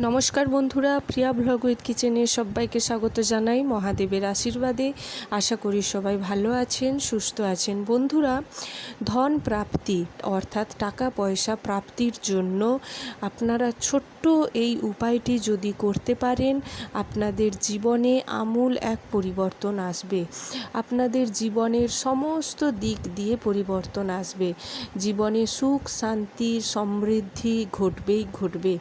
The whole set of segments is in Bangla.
নমস্কার বন্ধুরা, প্রিয়া উইথ কিচেনে সবাইকে স্বাগত জানাই মহাদেবের আশীর্বাদে। আশা করি সবাই ভালো আছেন, সুস্থ আছেন। বন্ধুরা, ধন প্রাপ্তি অর্থাৎ টাকা পয়সা প্রাপ্তির জন্য আপনারা ছোট্ট এই উপায়টি যদি করতে পারেন, আপনাদের জীবনে আমূল এক পরিবর্তন আসবে। আপনাদের জীবনের সমস্ত দিক দিয়ে পরিবর্তন আসবে। জীবনে সুখ, শান্তি, সমৃদ্ধি ঘটবেই ঘটবে।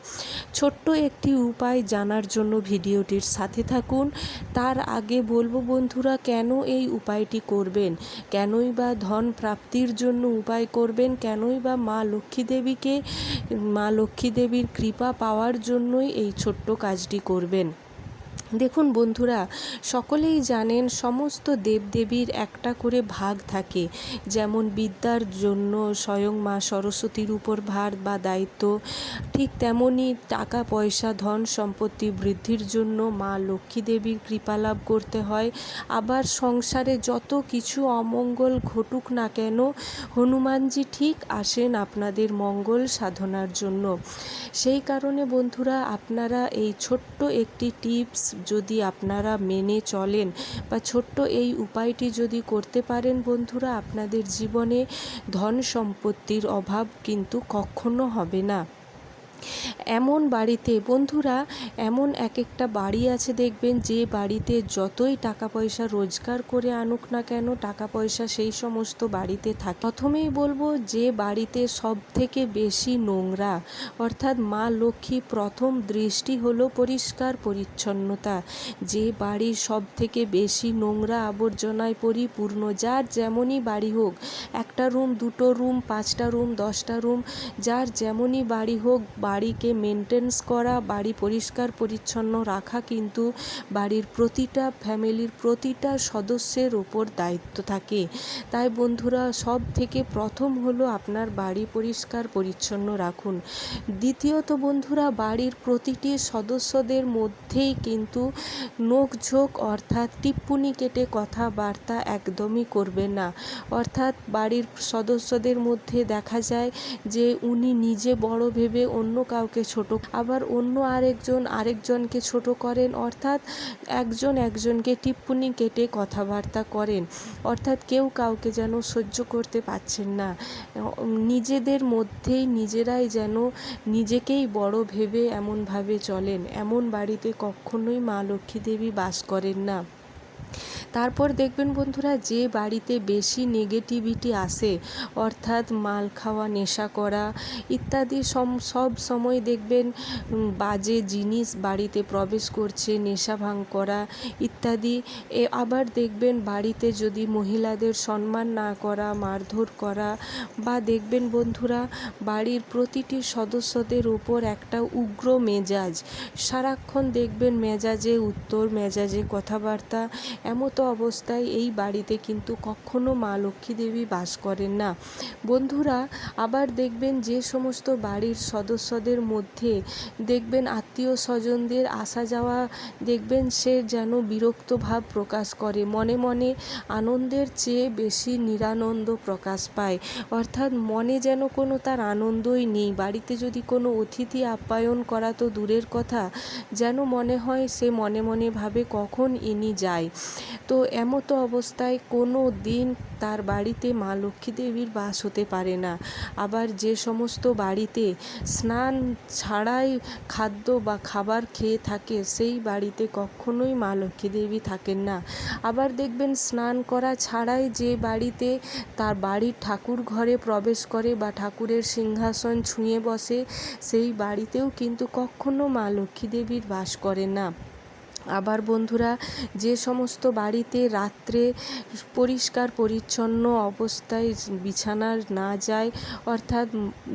ছোট্ট একটি উপায় জানার জন্য ভিডিওটির সাথে থাকুন। তার আগে বলব বন্ধুরা, কেন এই উপায়টি করবেন? কেনই বা ধন প্রাপ্তির জন্য উপায় করবেন? কেনই বা মা লক্ষ্মী দেবীকে, মা লক্ষ্মী দেবীর কৃপা পাওয়ার জন্যই এই ছোট্ট কাজটি করবেন? দেখুন বন্ধুরা, সকলেই জানেন সমস্ত দেবদেবীর একটা করে ভাগ থাকে। যেমন বিদ্যার জন্য স্বয়ং মা সরস্বতীর উপর ভার বা দায়িত্ব, ঠিক তেমনই টাকা, পয়সা, ধন সম্পত্তি বৃদ্ধির জন্য মা লক্ষ্মী দেবীর কৃপা লাভ করতে হয়। আবার সংসারে যত কিছু অমঙ্গল ঘটুক না কেন, হনুমানজি ঠিক আসেন আপনাদের মঙ্গল সাধনার জন্য। সেই কারণে বন্ধুরা, আপনারা এই ছোট্ট একটি টিপস যদি আপনারা মেনে চলেন বা ছোট্ট এই উপায়টি যদি করতে পারেন বন্ধুরা, আপনাদের জীবনে ধন সম্পত্তির অভাব কিন্তু কখনো হবে না। এমন বাড়িতে বন্ধুরা, এমন এক একটা বাড়ি আছে দেখবেন যে বাড়িতে যতই টাকা পয়সা রোজগার করে আনুক না কেন টাকা পয়সা সেই সমস্ত বাড়িতে থাকে। প্রথমেই বলব যে বাড়িতে সব থেকে বেশি নোংরা, অর্থাৎ মা লক্ষ্মী প্রথম দৃষ্টি হলো পরিষ্কার পরিচ্ছন্নতা। যে বাড়ি সব থেকে বেশি নোংরা আবর্জনায় পরিপূর্ণ, যার যেমনই বাড়ি হোক, একটা রুম, দুটো রুম, পাঁচটা রুম, দশটা রুম, যার যেমনই বাড়ি হোক বাড়িকে মেনটেন্স করা, বাড়ি পরিষ্কার পরিচ্ছন্ন রাখা কিন্তু বাড়ির প্রতিটা ফ্যামিলির প্রতিটা সদস্যের ওপর দায়িত্ব থাকে। তাই বন্ধুরা সব থেকে প্রথম হলো আপনার বাড়ি পরিষ্কার পরিচ্ছন্ন রাখুন। দ্বিতীয়ত বন্ধুরা, বাড়ির প্রতিটি সদস্যদের মধ্যেই কিন্তু নোকঝোঁক অর্থাৎ টিপ্পুনি কেটে কথাবার্তা একদমই করবে না। অর্থাৎ বাড়ির সদস্যদের মধ্যে দেখা যায় যে উনি নিজে বড় ভেবে অন্য কাউকে ছোট, আবার অন্য আরেকজন আরেকজনকে ছোট করেন, অর্থাৎ একজন একজনকে টিপ্পনি কেটে কথাবার্তা করেন। অর্থাৎ কেউ কাউকে যেন সহ্য করতে পারছেন না। নিজেদের মধ্যেই নিজেরাই যেন নিজেকেই বড় ভেবে এমনভাবে চলেন। এমন বাড়িতে কখনোই মা লক্ষ্মী দেবী বাস করেন না। তারপর দেখবেন বন্ধুরা যে বাড়িতে বেশি নেগেটিভিটি আসে, অর্থাৎ মাল খাওয়া, নেশা করা ইত্যাদি সব সময় দেখবেন বাজে জিনিস বাড়িতে প্রবেশ করছে, নেশা ভাঙ করা ইত্যাদি। এ, আবার দেখবেন বাড়িতে যদি মহিলাদের সম্মান না করা, মারধর করা বা দেখবেন বন্ধুরা বাড়ির প্রতিটি সদস্যদের উপর একটা উগ্র মেজাজ, সারাক্ষণ দেখবেন মেজাজে উত্তর, মেজাজে কথাবার্তা, এমতো অবস্থায় এই বাড়িতে কিন্তু কখনো মা লক্ষ্মী দেবী বাস করেন না। বন্ধুরা, আবার দেখবেন যে সমস্ত বাড়ির সদস্যদের মধ্যে দেখবেন আত্মীয় স্বজনদের আসা যাওয়া, দেখবেন সে যেন বিরক্ত ভাব প্রকাশ করে, মনে মনে আনন্দের চেয়ে বেশি নিরানন্দ প্রকাশ পায়। অর্থাৎ মনে যেন কোনো তার আনন্দই নেই। বাড়িতে যদি কোনো অতিথি আপ্যায়ন করা তো দূরের কথা, যেন মনে হয় সে মনে মনে ভাবে কখন ইনি যায়। তো এমতো অবস্থায় কোনো দিন তার বাড়িতে মা লক্ষ্মী দেবীর বাস হতে পারে না। আবার যে সমস্ত বাড়িতে স্নান ছাড়াই খাদ্য বা খাবার খেয়ে থাকে, সেই বাড়িতে কখনোই মা লক্ষ্মী দেবী থাকেন না। আবার দেখবেন স্নান করা ছাড়াই যে বাড়িতে তার বাড়ির ঠাকুর ঘরে প্রবেশ করে বা ঠাকুরের সিংহাসন ছুঁয়ে বসে, সেই বাড়িতেও কিন্তু কখনো মা লক্ষ্মী দেবীর বাস করে না। আবার বন্ধুরা, যে সমস্ত বাড়িতে রাত্রে পরিষ্কার, পরিচ্ছন্ন অবস্থায় বিছানা না যায়, অর্থাৎ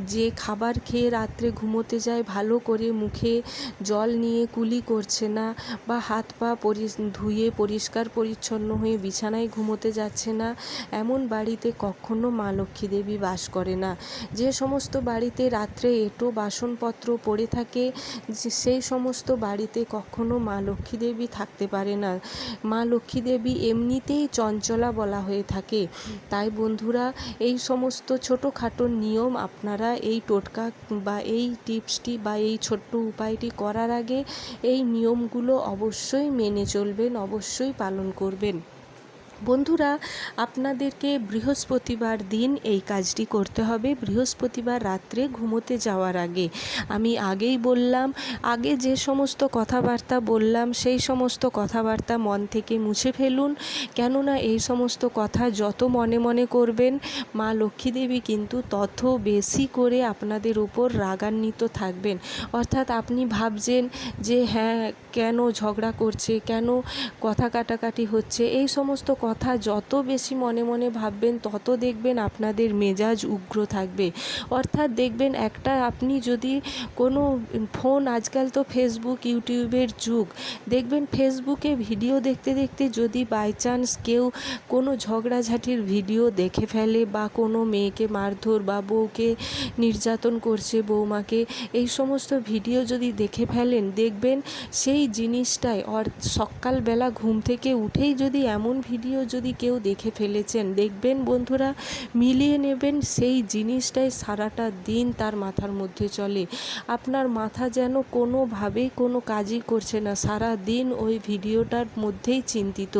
যে খাবার খেয়ে রাত্রে ঘুমোতে যায়, ভালো করে মুখে জল নিয়ে কুলি করছে না বা হাত পা পরি ধুয়ে পরিষ্কার, পরিচ্ছন্ন হয়ে বিছানায় ঘুমোতে যাচ্ছে না, এমন বাড়িতে কখনো মা লক্ষ্মী দেবী বাস করে না। যে সমস্ত বাড়িতে রাত্রে এঁটো বাসনপত্র পড়ে থাকে সেই সমস্ত বাড়িতে কখনো মা লক্ষ্মী দেবী থাকতে পারে না। মা লক্ষ্মী দেবী এমনিতেই চঞ্চলা বলা হয়ে থাকে। তাই বন্ধুরা, এই সমস্ত ছোটোখাটো নিয়ম আপনারা এই টোটকা বা এই টিপসটি বা এই ছোট্ট উপায়টি করার আগে এই নিয়মগুলো অবশ্যই মেনে চলবেন, অবশ্যই পালন করবেন। বন্ধুরা, আপনাদেরকে বৃহস্পতিবার দিন এই কাজটি করতে হবে। বৃহস্পতিবার রাত্রে ঘুমোতে যাওয়ার আগে আমি আগেই বললাম, আগে যে সমস্ত কথাবার্তা বললাম, সেই সমস্ত কথাবার্তা মন থেকে মুছে ফেলুন। কেননা এই সমস্ত কথা যত মনে মনে করবেন, মা লক্ষ্মী দেবী কিন্তু তত বেশি করে আপনাদের উপর রাগান্বিত থাকবেন। অর্থাৎ আপনি ভাবছেন যে হ্যাঁ কেন ঝগড়া করছে? কেন কথা কাটাকাটি হচ্ছে? এই সমস্ত কথা যত বেশি মনে মনে ভাববেন, তত দেখবেন আপনাদের মেজাজ উগ্র থাকবে। অর্থাৎ দেখবেন একটা আপনি যদি কোনো ফোন আজকাল তো ফেসবুক ইউটিউবের যুগ, দেখবেন ফেসবুকে ভিডিও দেখতে দেখতে যদি বাই চান্স কেউ কোনো ঝগড়াঝাটির ভিডিও দেখে ফেলে বা কোনো মেয়েকে মারধর বা বউকে নির্যাতন করছে বৌমাকে, এই সমস্ত ভিডিও যদি দেখে ফেলেন, দেখবেন সেই জিনিসটাই অর সকালবেলা ঘুম থেকে উঠেই যদি এমন ভিডিও যদি কেউ দেখে ফেলেছেন, দেখবেন বন্ধুরা, মিলিয়ে নেবেন সেই জিনিসটাই সারাটা দিন তার মাথার মধ্যে চলে। আপনার মাথা যেন কোনোভাবেই কোনো কাজই করছে না, সারা দিন ওই ভিডিওটার মধ্যেই চিন্তিত।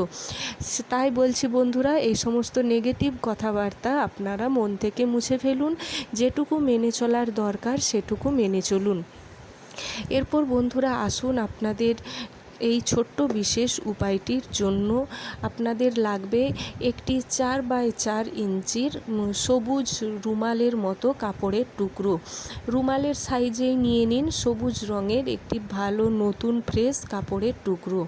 তাই বলছি বন্ধুরা, এই সমস্ত নেগেটিভ কথাবার্তা আপনারা মন থেকে মুছে ফেলুন, যেটুকু মেনে চলার দরকার সেটুকু মেনে চলুন। এরপর বন্ধুরা আসুন আপনাদের এই ছোট্ট বিশেষ উপায়টির জন্য আপনাদের লাগবে একটি চার বাই চার ইঞ্চির সবুজ রুমালের মতো কাপড়ের টুকরো। রুমালের সাইজেই নিয়ে নিন সবুজ রঙের একটি ভালো নতুন ফ্রেশ কাপড়ের টুকরো।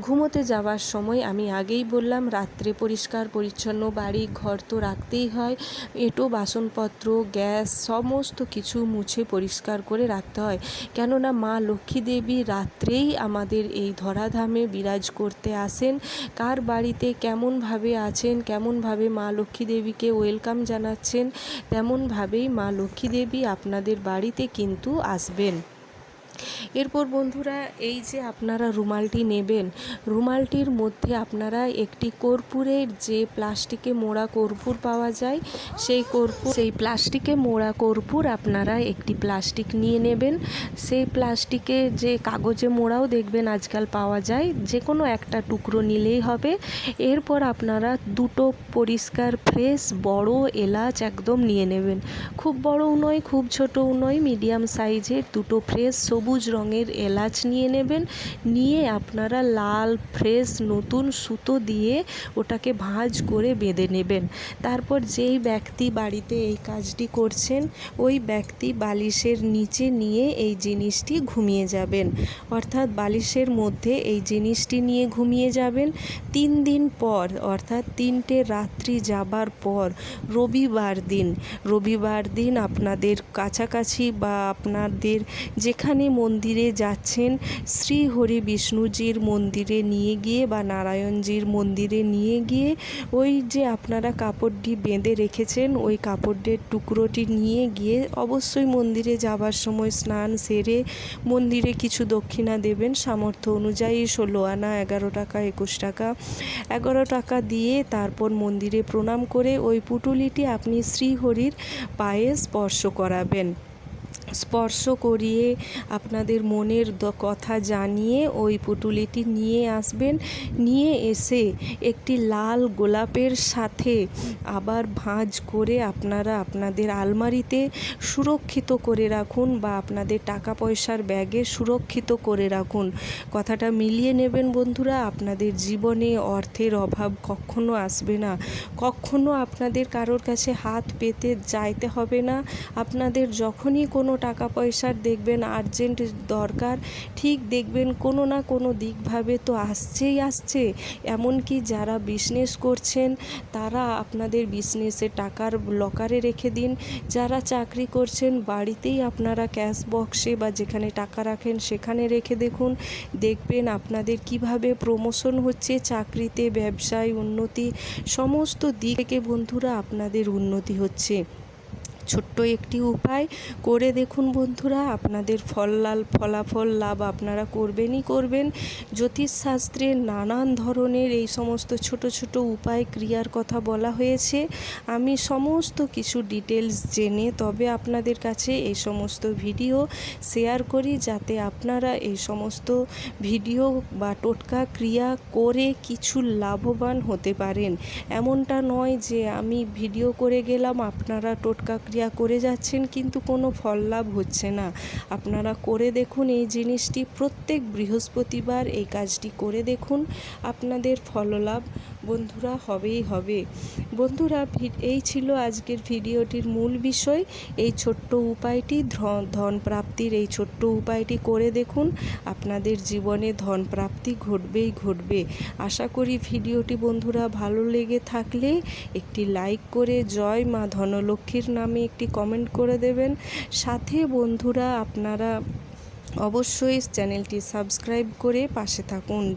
ঘুমোতে যাওয়ার সময় আমি আগেই বললাম, রাত্রে পরিষ্কার, পরিচ্ছন্ন বাড়ি, ঘর তো রাখতেই হয়। এঁটো, বাসনপত্র, গ্যাস, সমস্ত কিছু মুছে পরিষ্কার করে রাখতে হয়। কেননা মা লক্ষ্মী দেবী রাত্রেই আমাদের এই ধরাধামে বিরাজ করতে আসেন। কার বাড়িতে কেমনভাবে আছেন, কেমনভাবে মা লক্ষ্মী দেবীকে ওয়েলকাম জানাচ্ছেন, তেমনভাবেই মা লক্ষ্মী দেবী আপনাদের বাড়িতে কিন্তু আসবেন। এরপর বন্ধুরা, এই যে আপনারা রুমালটি নেবেন, রুমালটির মধ্যে আপনারা একটি কর্পূরের যে প্লাস্টিকে মোড়া কর্পূর পাওয়া যায়, সেই কর্পূর, সেই প্লাস্টিকে মোড়া কর্পূর আপনারা একটি প্লাস্টিক নিয়ে নেবেন। সেই প্লাস্টিকে যে কাগজে মোড়াও দেখবেন আজকাল পাওয়া যায় যে কোনো একটা টুকরো নিলেই হবে। এরপর আপনারা দুটো পরিষ্কার ফ্রেশ বড় এলাচ একদম নিয়ে নেবেন। খুব বড়ও নয়, খুব ছোটও নয়, মিডিয়াম সাইজের দুটো ফ্রেশ সবুজ রঙের এলাচ নিয়ে নেবেন। নিয়ে আপনারা লাল, ফ্রেশ, নতুন সুতো দিয়ে ওটাকে ভাঁজ করে বেঁধে নেবেন। তারপর যেই ব্যক্তি বাড়িতে এই কাজটি করছেন, ওই ব্যক্তি বালিশের নিচে নিয়ে এই জিনিসটি ঘুমিয়ে যাবেন। অর্থাৎ বালিশের মধ্যে এই জিনিসটি নিয়ে ঘুমিয়ে যাবেন। তিন দিন পর, অর্থাৎ তিনটে রাত্রি যাবার পর, রবিবার দিন রবিবার দিন আপনাদের কাছাকাছি বা আপনাদের যেখানে মন্দিরে যাচ্ছেন শ্রী হরি বিষ্ণুজির মন্দিরে নিয়ে গিয়ে বা নারায়ণজির মন্দিরে নিয়ে গিয়ে ওই যে আপনারা কাপড়টি বেঁধে রেখেছেন, ওই কাপড়ের টুকরোটি নিয়ে গিয়ে অবশ্যই মন্দিরে যাবার সময় স্নান সেরে মন্দিরে কিছু দক্ষিণা দেবেন। সামর্থ্য অনুযায়ী ষোলো আনা, এগারো টাকা, একুশ টাকা, এগারো টাকা দিয়ে তারপর মন্দিরে প্রণাম করে ওই পুটুলিটি আপনি শ্রীহরির পায়ে স্পর্শ করাবেন। স্পর্শ করিয়ে আপনাদের মনের কথা জানিয়ে ওই পুটুলিটি নিয়ে আসবেন। নিয়ে এসে একটি লাল গোলাপের সাথে আবার ভাঁজ করে আপনারা আপনাদের আলমারিতে সুরক্ষিত করে রাখুন বা আপনাদের টাকা পয়সার ব্যাগে সুরক্ষিত করে রাখুন। কথাটা মিলিয়ে নেবেন বন্ধুরা, আপনাদের জীবনে অর্থের অভাব কখনো আসবে না। কখনো আপনাদের কারোর কাছে হাত পেতে যাইতে হবে না। আপনাদের যখনই কোনো টাকা পয়সার দেখবেন আর্জেন্ট দরকার, ঠিক দেখবেন কোনো না কোনো দিকভাবে তো আসছেই আসছে। এমনকি যারা বিজনেস করছেন, তারা আপনাদের বিজনেসে টাকার লকারে রেখে দিন। যারা চাকরি করছেন, বাড়িতেই আপনারা ক্যাশ বক্সে বা যেখানে টাকা রাখেন, সেখানে রেখে দেখুন। দেখবেন আপনাদের কীভাবে প্রমোশন হচ্ছে, চাকরিতে, ব্যবসায় উন্নতি, সমস্ত দিক থেকে বন্ধুরা আপনাদের উন্নতি হচ্ছে। ছোট্ট একটি উপায়। করে দেখুন বন্ধুরা, আপনাদের ফল লাল ফলাফল, লাভ আপনারা করবেনই করবেন। জ্যোতিষশাস্ত্রে নানান ধরনের এই সমস্ত ছোট ছোট উপায় ক্রিয়ার কথা বলা হয়েছে। আমি সমস্ত কিছু ডিটেলস জেনে তবে আপনাদের কাছে এই সমস্ত ভিডিও শেয়ার করি, যাতে আপনারা এই সমস্ত ভিডিও বা টোটকা ক্রিয়া করে কিছু লাভবান হতে পারেন। এমনটা নয় যে আমি ভিডিও করে গেলাম, আপনারা টোটকা ক্রিয়া করে যাচ্ছেন, কিন্তু কোনো ফল লাভ হচ্ছে না। আপনারা করে দেখুন এই জিনিসটি, প্রত্যেক বৃহস্পতিবার এই কাজটি করে দেখুন। আপনাদের ফললাভ বন্ধুরা, হবেই হবে। বন্ধুরা এই ছিল আজকের ভিডিওটির মূল বিষয়। এই ছোট্ট উপায়টি, ধন প্রাপ্তির এই ছোট্ট উপায়টি করে দেখুন। আপনাদের জীবনে ধন প্রাপ্তি ঘটবেই ঘটবে। আশা করি ভিডিওটি বন্ধুরা ভালো লেগে থাকলে একটি লাইক করে জয় মা ধনলক্ষ্মীর নামে একটি কমেন্ট করে দেবেন। সাথে বন্ধুরা, আপনারা অবশ্যই চ্যানেলটি সাবস্ক্রাইব করে পাশে থাকুন।